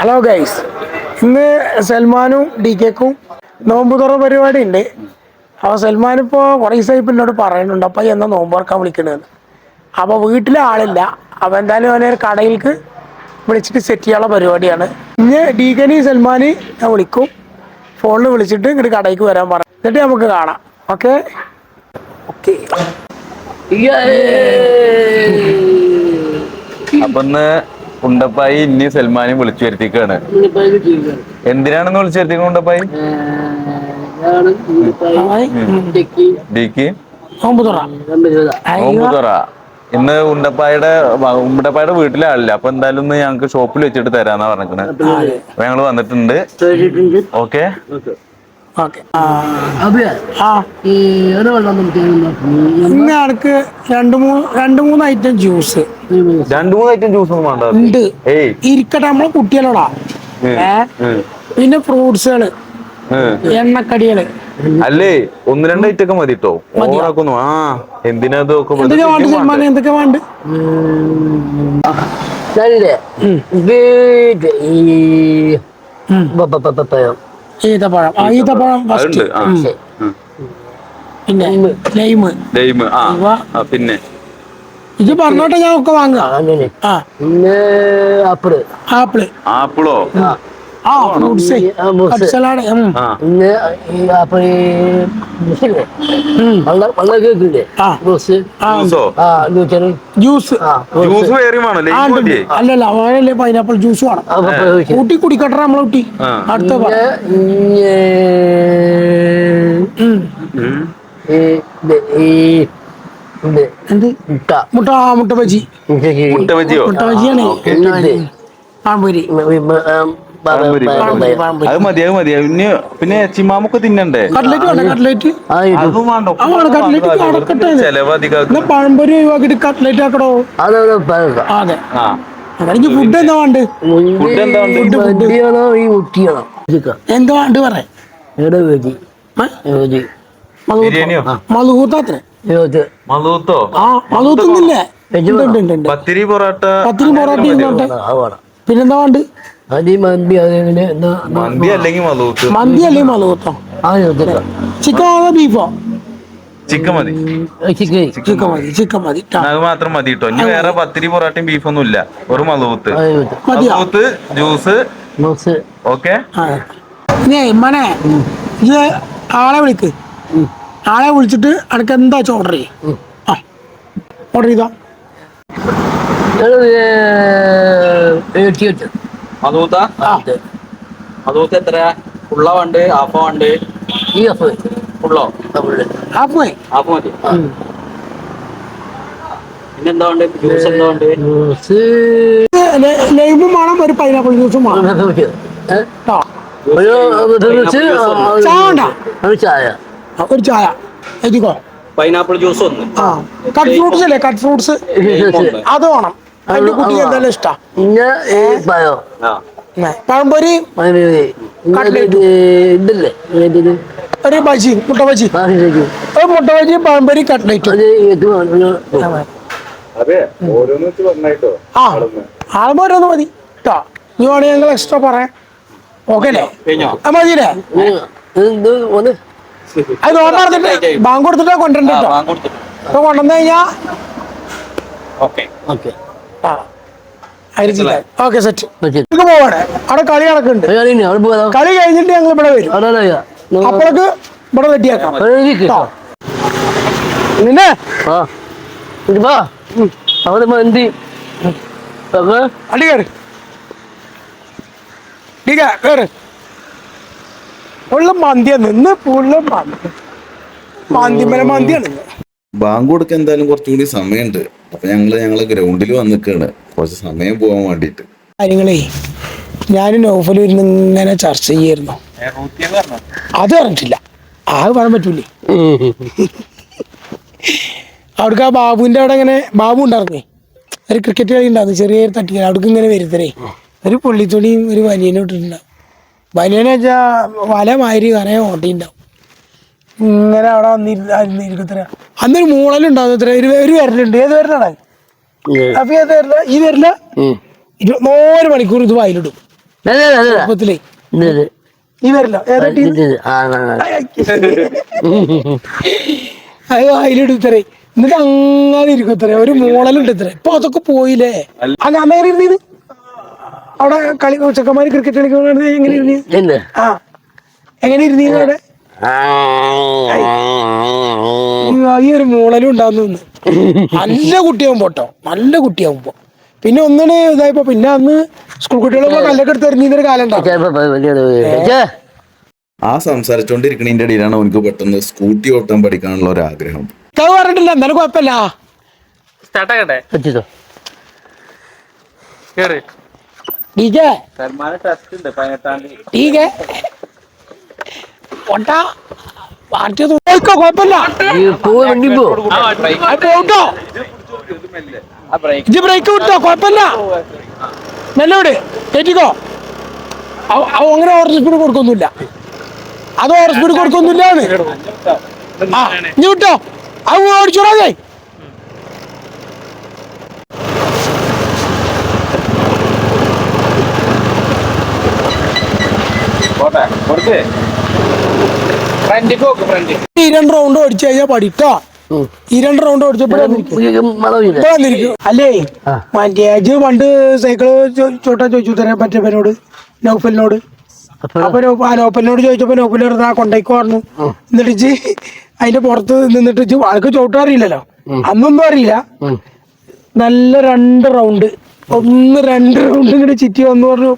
Hello guys ഇന്ന് സൽമാനും D കെക്കും നോമ്പ് തുറ പരിപാടി ഉണ്ട് അപ്പോൾ സൽമാൻ ഇപ്പോൾ കുറേ ദിവസമായി എന്നോട് പറയുന്നുണ്ട് അപ്പോൾ എന്നാ നോമ്പ് തുറക്കാൻ വിളിക്കണമെന്ന് അപ്പോൾ വീട്ടിലെ ആളില്ല. അപ്പോൾ എന്തായാലും അവനെ ഒരു കടയിലേക്ക് വിളിച്ചിട്ട് സെറ്റ് ചെയ്യാനുള്ള പരിപാടിയാണ്. ഇന്ന് ഡി കെനി സൽമാൻ ഞാൻ വിളിക്കും. ഫോണിൽ വിളിച്ചിട്ട് ഇങ്ങോട്ട് കടയിലേക്ക് വരാൻ പറഞ്ഞു എന്നിട്ട് നമുക്ക് കാണാം. ഓക്കെ? ഓക്കെ. അപ്പൊ ഉണ്ടപ്പായി ഇനി സൽമാനെ വിളിച്ചു വരുത്തിക്കാണ്. എന്തിനാണെന്ന് വിളിച്ചു വരുത്തിക്കുന്നത് ഉണ്ടപ്പായി? ഡിക്ക്. ഇന്ന് ഉണ്ടപ്പായുടെ ഉണ്ടപ്പായുടെ വീട്ടിലെ ആളില്ല അപ്പൊ എന്തായാലും ഇന്ന് ഞങ്ങക്ക് ഷോപ്പിൽ വെച്ചിട്ട് തരാന്നാ പറഞ്ഞിക്കണ്. അപ്പൊ ഞങ്ങൾ വന്നിട്ടുണ്ട്. ഓക്കെ. ഓക്കെ. ഇന്ന് ആൾക്ക് രണ്ട് മൂന്ന് രണ്ട് മൂന്ന് ഐറ്റം ജ്യൂസ് രണ്ടു മൂന്ന് ഐറ്റം ജ്യൂസ് ഒന്നും വേണ്ട. ഉണ്ട്. ഇരിക്കട്ടെ നമ്മളെ കുട്ടികളോടാ. പിന്നെ ഫ്രൂട്ട്സുകൾ. എണ്ണക്കടികൾ. അല്ലേ? ഒന്ന് രണ്ട് ഐറ്റം ഒക്കെ മതി കേട്ടോ ഓവറാക്കുന്നു ആ എന്തിനാ എന്തൊക്കെ വേണ്ട? സൽമാൻ എന്തൊക്കെ വേണ്ട ഈത്തപ്പഴം ആ ഈത്തപ്പഴം ഫസ്റ്റ് പിന്നെ ലൈമ് ലൈമ് ആ പിന്നെ. ഇത് പറഞ്ഞോട്ടെ ഞാൻ ഒക്കെ വാങ്ങുക. ആ ആപ്പിൾ. ആപ്പിൾ. ആപ്പിളോ? ആ ഫ്രൂട്ട്സ്. സലാഡ്. ആ. പിന്നെ വെള്ളം വെള്ളം ആ. ആ ജ്യൂസോ? ആ ജ്യൂസ്. ആ അല്ലല്ല അവനല്ലേ പൈനാപ്പിൾ ജ്യൂസ് വേണം. ആ. കൂട്ടി കുടിക്കട്ടെ നമ്മളെ കുട്ടി അടുത്ത മുട്ട. മുട്ട മുട്ട ബജി. മുട്ട ബജിയോ? മുട്ട ബജിയാണ്. പഴംപൊരി, പാമ്പൂരി അത് മതി അത് മതി. പിന്നെ പിന്നെ തിന്നണ്ടേ? കട്ട്ലേറ്റ് വേണ്ട കട്ട്ലേറ്റ് അതും വേണ്ട കട്ട്ലേറ്റ് ചെലവ് അധികം പഴംപൊരി ഒഴിവാക്കിട്ട് കട്ട്ലേറ്റ് ആക്കടോ? അതെ ഫുഡ് എന്താ വേണ്ട ഫുഡ് എന്താ ഈ എന്താ വേണ്ട ആ പത്തിരി പൊറോട്ട പത്തിരി പൊറോട്ട പിന്നെന്താ വേണ്ട അത് ഈ മന്തി അല്ലെങ്കിൽ എന്നാ മന്തി അല്ലെങ്കിൽ മധുത്ത് മന്തി അല്ലേ മധുകൂത്തോ ആ ചിക്കൻ ആണോ ബീഫോ ചിക്കൻ മതി ചിക്കൻ ചിക്കൻ മതി ചിക്കൻ മതി. അത് മാത്രം മതി കേട്ടോ ഇനി വേറെ പത്തിരി പൊറോട്ടയും ബീഫൊന്നും ഇല്ല ഒരു മതിയോ മധുത്ത് ജ്യൂസ് ബോക്സ് ഓക്കെ മനെ ഇത് ആളെ വിളിക്ക് ആളെ വിളിച്ചിട്ട് അനക്ക് എന്താ ഓർഡർ ചെയ്യും ആ ഓർഡർ ചെയ്തോ എഴുപത്തിയെട്ട് മധൂത്ത? മധൂത്ത് എത്ര ഉള്ള വണ്ട് ആഫ വണ്ട്? ഈ ഹാഫ് പോയി ആഫ് മതി. പിന്നെന്താ ഉണ്ട് ജ്യൂസ് എന്താ ഉണ്ട് ജ്യൂസ്. ലൈമും വേണം ഒരു പൈനാപ്പിൾ ജ്യൂസും വേണം. കേട്ടോ ഒരു ചായ ഒരു ചായ. എഴുതിക്കോ? പൈനാപ്പിൾ ജ്യൂസ് ഒന്ന്. കട്ട് ഫ്രൂട്ട്സ് അല്ലേ കട്ട് ഫ്രൂട്ട്സ്? അത് വേണം. എന്റെ കുട്ടിക്ക് എന്തായാലും ഇഷ്ടാ. പിന്നെ ഈ പഴം? ആ. പഴംപൊരി ഇതല്ലേ? ഒരു ബജി മുട്ട ബജി ഒരു മുട്ട ബജി പഴംപൊരി കട്ട്ലേറ്റ് ആ ആളുമ്പോ ഓരോന്ന് മതി. കേട്ടോ നീ വേണേ ഞങ്ങൾ എക്സ്ട്രാ പറയാം. ഓക്കെ അല്ലേ? മതിയില്ലേ? അത് എടുത്തിട്ട് ബാങ്ക് കൊടുത്തിട്ടാ കൊണ്ടുവരണ്ടോ അപ്പൊ കൊണ്ടുവന്നു കഴിഞ്ഞാ ഓക്കെ. ഓക്കെ. ഓക്കെ സെറ്റ് പോവാണ്. അവിടെ കളി നടക്കുന്നുണ്ട്. കളി കഴിഞ്ഞിട്ട് ഞങ്ങൾ ഇവിടെ വരും. അപ്പോഴേക്ക് ഇവിടെ റെഡിയാക്കാം. നിന്നെ? അവിടെ മന്തി അടി കയറി ഡിക കയറ് ഉള്ള മന്തിയാണ് ഉള്ള മന്തി. മന്തിമല മന്തിയാണ്. ഇന്ന്. ബാങ്ക് കൊടുക്കാൻ എന്തായാലും കുറച്ചും കൂടി സമയമുണ്ട്. അപ്പൊ ഞങ്ങൾ ഞങ്ങൾ ഗ്രൗണ്ടിൽ വന്നിക്കാണ്. കുറച്ച് സമയം പോകാൻ വേണ്ടിട്ട്. കാര്യങ്ങളേ ഞാനും നോഫലും ഇരുന്ന് ഇങ്ങനെ ചർച്ച ചെയ്യായിരുന്നു. അത് പറഞ്ഞിട്ടില്ല. അത് പറയാൻ പറ്റൂലേ. അവിടേക്ക് ആ ബാബുവിന്റെ അവിടെ ഇങ്ങനെ ബാബു ഉണ്ടായിരുന്നേ. ഒരു ക്രിക്കറ്റ് കളി ഉണ്ടായിരുന്നു. ചെറിയൊരു തട്ടിക്കാൻ അവിടേക്ക് ഇങ്ങനെ വരുത്തരേ. ഒരു പുള്ളിത്തുണിയും ഒരു വലിയനും ഇട്ടിട്ടുണ്ടാവും. വലിയനെന്ന് വെച്ചാൽ വല മാതിരി കുറേ ഓട്ടിണ്ടാവും ഇങ്ങനെ അവിടെ വന്നിരുന്നിരിക്കത്ര അന്നൊരു മൂളലുണ്ടാവും ഇത്ര. ഒരു ഒരു വരലുണ്ട്. ഏത് വരലാണ്? അപ്പൊ ഏത് വരില്ല ഈ വരില്ല ഇരുപത്തിനാല് മണിക്കൂർ ഇത് വായിലിടും. നീ വരില്ല ഏതാ ടീം. അത് അതിലെടുത്തരേ എന്നിട്ട് അങ്ങനെ ഇരിക്കും ഇത്രേ. ഒരു മൂളലുണ്ട് ഇത്രേ. ഇപ്പൊ അതൊക്കെ പോയില്ലേ? അങ്ങ് അന്നേരം ഇരുന്നത് അവിടെ കളി ചെക്കന്മാര് ക്രിക്കറ്റ് കളിക്കുന്ന എങ്ങനെ ഇരുന്നീ? ആ. എങ്ങനെ ഇരുന്നീ അവിടെ? ഈ ഒരു മൂളലും ഉണ്ടാകുന്ന നല്ല കുട്ടിയാവുമ്പോ കേട്ടോ നല്ല കുട്ടിയാവുമ്പോ പിന്നെ ഒന്നിന് ഇതായപ്പോ പിന്നെ അന്ന് സ്കൂൾ കുട്ടികളൊക്കെ കല്ലൊക്കെ എടുത്ത് എറിഞ്ഞൊരു കാലം ഉണ്ടാവും. ആ സംസാരിച്ചോണ്ടിരിക്കണതിന്റെ ഇടയിലാണ് അവനക്ക് പെട്ടെന്ന് സ്കൂട്ടി ഓട്ടാൻ പഠിക്കാനുള്ള ഒരു ആഗ്രഹം. അത് പറഞ്ഞിട്ടില്ല എന്നാലും കുഴപ്പമില്ല. സ്റ്റാർട്ടാക്കട്ടെ കേറ്. സൽമാന് ടെസ്റ്റ് ഉണ്ട് പതിനെട്ടാം തീയതി. ടീക്കേ ഒട്ടാ പാർട്ടി പോയിക്കോ കുഴപ്പമില്ല. ഈ പോയി വണ്ടി പോ. പോട്ടോ ആ ബ്രേക്ക് വിട്ടോ കുഴപ്പമില്ല. മെല്ലോട് കയറ്റിക്കോ അങ്ങനെ ഓവർ സ്പീഡ് കൊടുക്കൊന്നുമില്ല. അത് ഓവർ സ്പീഡ് കൊടുക്കൊന്നുമില്ല ആ ഇനി വിട്ടോ. അത് ഓടിച്ചോടാതെ പോട്ടെ കൊടുത്ത് ഈ രണ്ട് റൗണ്ട് ഓടിച്ചു കഴിഞ്ഞാൽ പഠിക്കാ. ഈ രണ്ട് റൗണ്ട് ഓടിച്ചപ്പോഴും മതമില്ല വന്നിരിക്കും അല്ലേ? മറ്റേജ് പണ്ട് സൈക്കിൾ ചോട്ടാ ചോദിച്ചു തരാൻ പറ്റിയവനോട് നൗഫലിനോട്. അപ്പൊ ആ നോപ്പലിനോട് ചോദിച്ചപ്പോ വെറുതെ ആ കൊണ്ടേക്ക് പറഞ്ഞു. എന്നിട്ട് അതിന്റെ പുറത്ത് നിന്നിട്ട് ആൾക്ക് ആൾക്ക് ചോട്ടാറിയില്ലല്ലോ അന്നൊന്നും അറിയില്ല. നല്ല രണ്ട് റൗണ്ട് ഒന്ന് രണ്ട് റൗണ്ട് ഇങ്ങോട്ട് ചിറ്റി വന്നു പറഞ്ഞു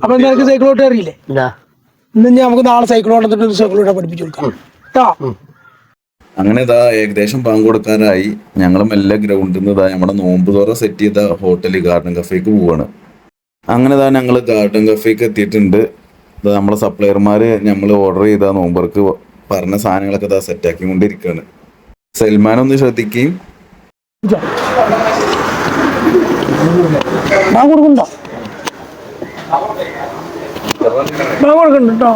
അപ്പൊ എന്താ സൈക്കിളോട്ട് ഓട്ടാ അറിയില്ലേ ഇന്ന് ഇനി നമുക്ക് നാളെ സൈക്കിൾ ഓടുന്നിട്ട് സൈക്കിൾ ഓട്ടാ പഠിപ്പിച്ചു കൊടുക്കാം. കേട്ടോ അങ്ങനെ ഇതാ ഏകദേശം പങ്കുകൊടുക്കാനായി കൊടുക്കാനായി. ഞങ്ങളും മെല്ലെ ഗ്രൗണ്ടിൽ നിന്ന് ഇതാ നമ്മുടെ നോമ്പ് തുറ സെറ്റ് ചെയ്ത ഹോട്ടൽ ഗാർഡൻ കഫേക്ക് പോവാണ്. അങ്ങനെ ഇതാ ഞങ്ങൾ ഗാർഡൻ കഫേക്ക് എത്തിയിട്ടുണ്ട്. ഇതാ നമ്മളെ സപ്ലയർമാർ നമ്മൾ ഓർഡർ ചെയ്ത നോമ്പർക്ക് പറഞ്ഞ സാധനങ്ങളൊക്കെ ഇതാ സെറ്റാക്കി കൊണ്ടിരിക്കുകയാണ് സൽമാൻ ഒന്ന് ശ്രദ്ധിക്കുകയും കൊടുക്കണ്ടോ കൊടുക്കണ്ട കേട്ടോ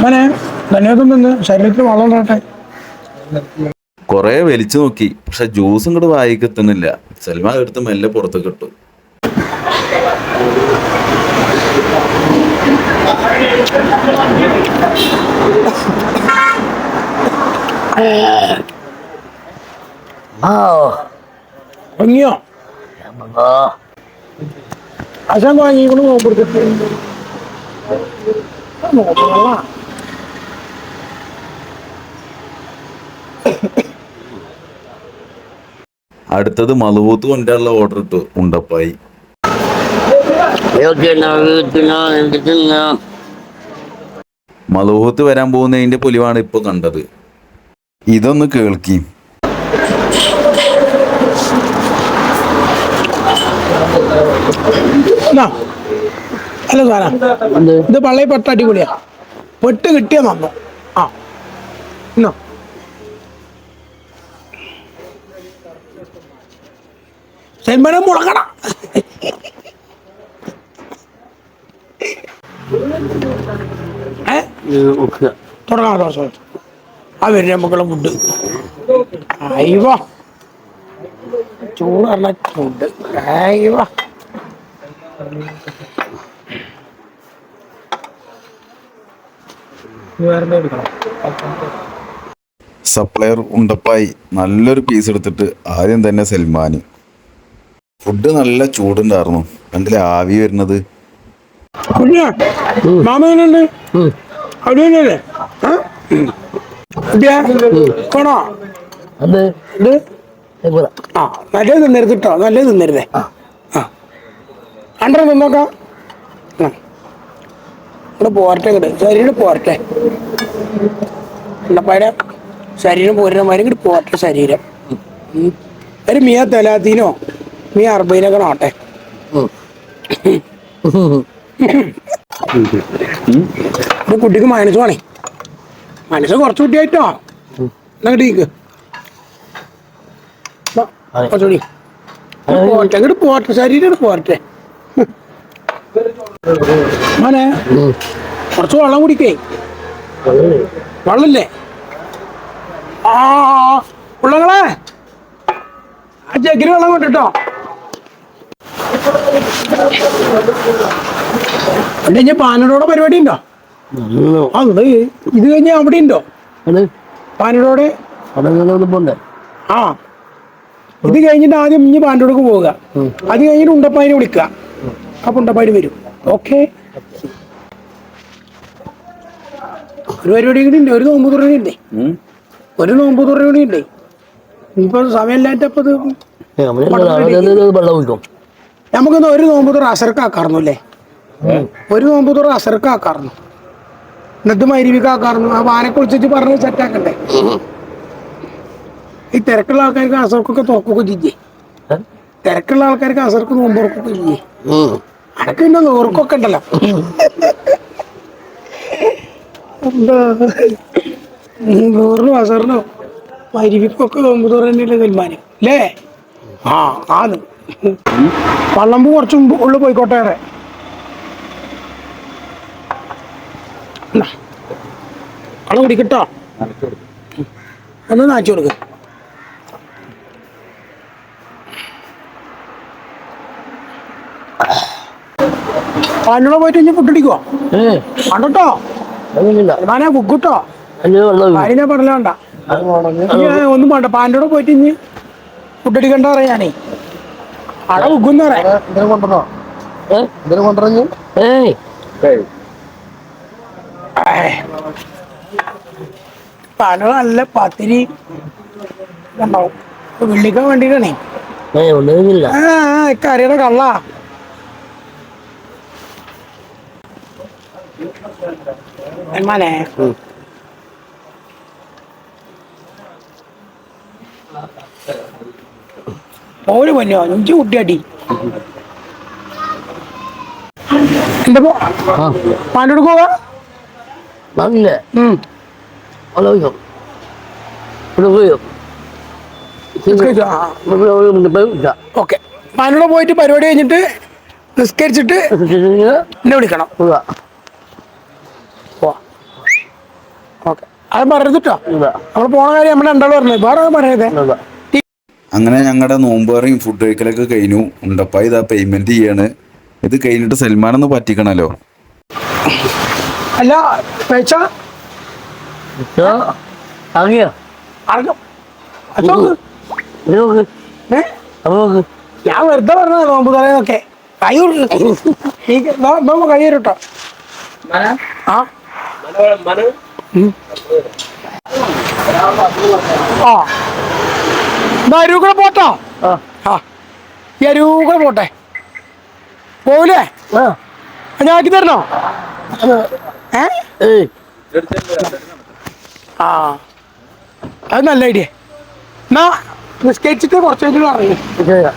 മോനെ ധന്യവാദം തന്നെ ശരീരത്തിൽ വളം ഉണ്ടാട്ടെ കുറെ വലിച്ചു നോക്കി പക്ഷെ ജ്യൂസ് ഇങ്ങോട്ട് വായിക്ക് എത്തുന്നില്ല സൽമാൻ എടുത്ത് മെല്ലെ പുറത്ത് കിട്ടും. ഭംഗിയോ അശാൻ വാങ്ങിക്കൊണ്ട് നോമ്പെടുത്തിട്ട് നോക്കണല്ല അടുത്തത് മലൂത്ത് കൊണ്ടുള്ള ഓർഡർ ഇട്ടു ഉണ്ടപ്പായി. മലവൂത്ത് വരാൻ പോകുന്നതിന്റെ പുലിവാണ് ഇപ്പൊ കണ്ടത്. ഇതൊന്ന് കേൾക്കി എന്നാ അല്ല സാറാ. ഇത് പള്ളി പെട്ട അടിപൊളിയാ. പെട്ട് കിട്ടിയ നന്നു. ആ. എന്നാ സെൻമനം മുളക്കണ തുടങ്ങാം ദിവസം ആ വരും നമുക്കുള്ള ഫുഡ് അയ്യോ. ചൂട് പറഞ്ഞ ഫുഡ് അയ്യോ വേറെ എടുക്കണം സപ്ലയർ ഉണ്ടപ്പായി. നല്ലൊരു പീസ് എടുത്തിട്ട് ആദ്യം തന്നെ സൽമാന്. ഫുഡ് നല്ല ചൂടുണ്ടായിരുന്നു. കണ്ടില്ലേ ആവി വരുന്നത്? നല്ലത് തിന്നരുത് കേട്ടോ നല്ലത് തിന്നരുതേ. ആ. അണ്ടർ തിന്നോക്കാം. ആ. ഇവിടെ പോരട്ടെ ഇങ്ങോട്ട് ശരീരം പോരട്ടെ. ഉണ്ടപ്പാടെ ശരീരം പോരുന്ന മാതിരി ഇങ്ങോട്ട് പോരട്ടെ ശരീരം. ഒരു മിയ തലാത്തീനോ? മിയ അർബൈനൊക്കെ നോട്ടെ ഇത് കുട്ടിക്ക് മൈനസ് വേണേ. മൈനസ് കുറച്ച് കുട്ടിയായിട്ടോ? എന്നാ കിട്ടിക്ക് കുറച്ചുകൂടി പോട്ടെ ഇങ്ങോട്ട് പോരട്ടെ ശരീരം പോരട്ടെ. മോനെ കുറച്ച് വെള്ളം കുടിക്കേ. വെള്ളല്ലേ ആ പിള്ളങ്ങളെ ആ ജഗ്ഗിന് വെള്ളം കൊണ്ടിട്ടോ. അവിടെ ഞാൻ പാനടോടെ പരിപാടി ഉണ്ടോ? ആ ഉണ്ട് ഇത് കഴിഞ്ഞ അവിടെ ഉണ്ടോ? അത് പാനടോടെ ആ. ഇത് കഴിഞ്ഞിട്ട് ആദ്യം ഇഞ്ഞ് പാനടോടക്ക് പോവുക. അത് കഴിഞ്ഞിട്ട് ഉണ്ടപ്പായിനെ വിളിക്കുക. അപ്പൊ ഉണ്ടപ്പാടി വരും. ഓക്കെ. ഒരു പരിപാടി കൂടി ഉണ്ട് ഒരു നോമ്പ് തുറ ഉണ്ട്. ഒരു നോമ്പ് തുറയുടെ കൂടി ഉണ്ട്. ഇപ്പൊ സമയമില്ലാത്തപ്പോ നമുക്കൊന്ന് ഒരു നോമ്പ് തുറ അസർക്കാക്കാർന്നു അല്ലേ? ഒരു നോമ്പ് തുറ അസർക്കാക്കാർന്നു. എന്നിട്ട് മരുവിക്കാക്കാർന്നു ആ വാനെ കുളിച്ചിട്ട് പറഞ്ഞ് സെറ്റാക്കണ്ടേ? ഈ തിരക്കുള്ള ആൾക്കാർക്ക് അസർക്കൊക്കെ തോക്കൊക്കെ ചെയ്യേ തിരക്കുള്ള ആൾക്കാർക്ക് അസർക്ക് നോമ്പ് തുറക്കൊക്കെ ചെയ്യേ അനക്ക് പിന്നെ നോർക്കൊക്കെ ഉണ്ടല്ലോ. എന്താ? നൂറിനും അസറിനോ മരുവിക്കൊക്കെ നോമ്പ് തന്നെയല്ലേ തീരുമാനം അല്ലേ ആ ആന്ന് വള്ളമ്പ് കുറച്ച് മുമ്പ് ഉള്ളിൽ പോയിക്കോട്ടെ ഏറെ. വള്ളം കുടിക്കട്ടോ ഒന്ന് നാച്ചു കൊടുക്ക്. പാനോടെ പോയിട്ട് ഇനി ഫുഡ് അടിക്കുവോ? കണ്ടോ ഞാനാ കുക്കിട്ടോ അതിനെ വെള്ളം ഒഴിക്കും കാര്യനെ പറഞ്ഞ വേണ്ട. ഇനി ഒന്നും വേണ്ട. പാനോടെ പോയിട്ട് ഇനി ഫുഡ് അടിക്കണ്ട പറയാനേ അവിടെ കുക്കുന്ന പറയാം. ഏ. ഏയ്. പാനോ നല്ല പത്തിരി ഉണ്ടാവും വെള്ളിക്കാൻ വേണ്ടിട്ടാണേ. കറിയുടെ കള്ള. എമ്മാനെ ഓര് പൊന്നോ അഞ്ചു കുട്ടിയാട്ടി എന്താ പോ ആ പാനോട് പോവാ വാങ്ങില്ലേ ഉം വെള്ളം ഒഴിക്കും ഇവിടെ ഒഴിക്കും ഓക്കെ പാനോട് പോയിട്ട് പരിപാടി കഴിഞ്ഞിട്ട് നിസ്കരിച്ചിട്ട് എന്നെ വിളിക്കണം. ഓക്കെ അത് പറഞ്ഞിട്ടോ നമ്മൾ പോണ കാര്യം നമ്മൾ രണ്ടാളും പറഞ്ഞത് വേറെ ഒന്നും പറയരുതേ അങ്ങനെ ഞങ്ങളുടെ നോമ്പേറയും ഫുഡ് കഴിക്കലൊക്കെ കഴിഞ്ഞു ഉണ്ടപ്പ ഇതാ പേയ്മെന്റ് ചെയ്യാണ് ഇത് കഴിഞ്ഞിട്ട് സൽമാനൊന്ന് പറ്റിക്കണല്ലോ അല്ല ഞാൻ വെറുതെ പറഞ്ഞ നോമ്പ് തലേന്നൊക്കെ കൈ നോമ്പ് കൈ തരട്ടോ ആ. ആ. പോട്ടോ. ആ. ഈ അരൂ പോട്ടെ. പോവില്ലേ ഞാൻ ആക്കി തരണോ? ആ. അത് നല്ല ഐഡിയ. എന്നാ നിസ്കരിച്ചിട്ട് കുറച്ച് കഴിഞ്ഞിട്ട്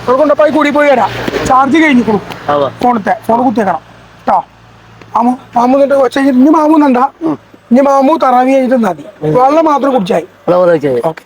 ഇവിടെ കൂടി പോയി വരാം. ചാർജ് കഴിഞ്ഞിരിക്കണം ഫോണത്തെ ഫോൺ കുത്തിയേക്കണം. കേട്ടോ മാമു മാമു കുറച്ച് കഴിഞ്ഞിട്ട് ഇനി മാമു നണ്ട ഇനി മാമു തറാവി കഴിഞ്ഞിട്ട് മതി. വെള്ളം മാത്രം കുടിച്ചായി. ഓക്കെ.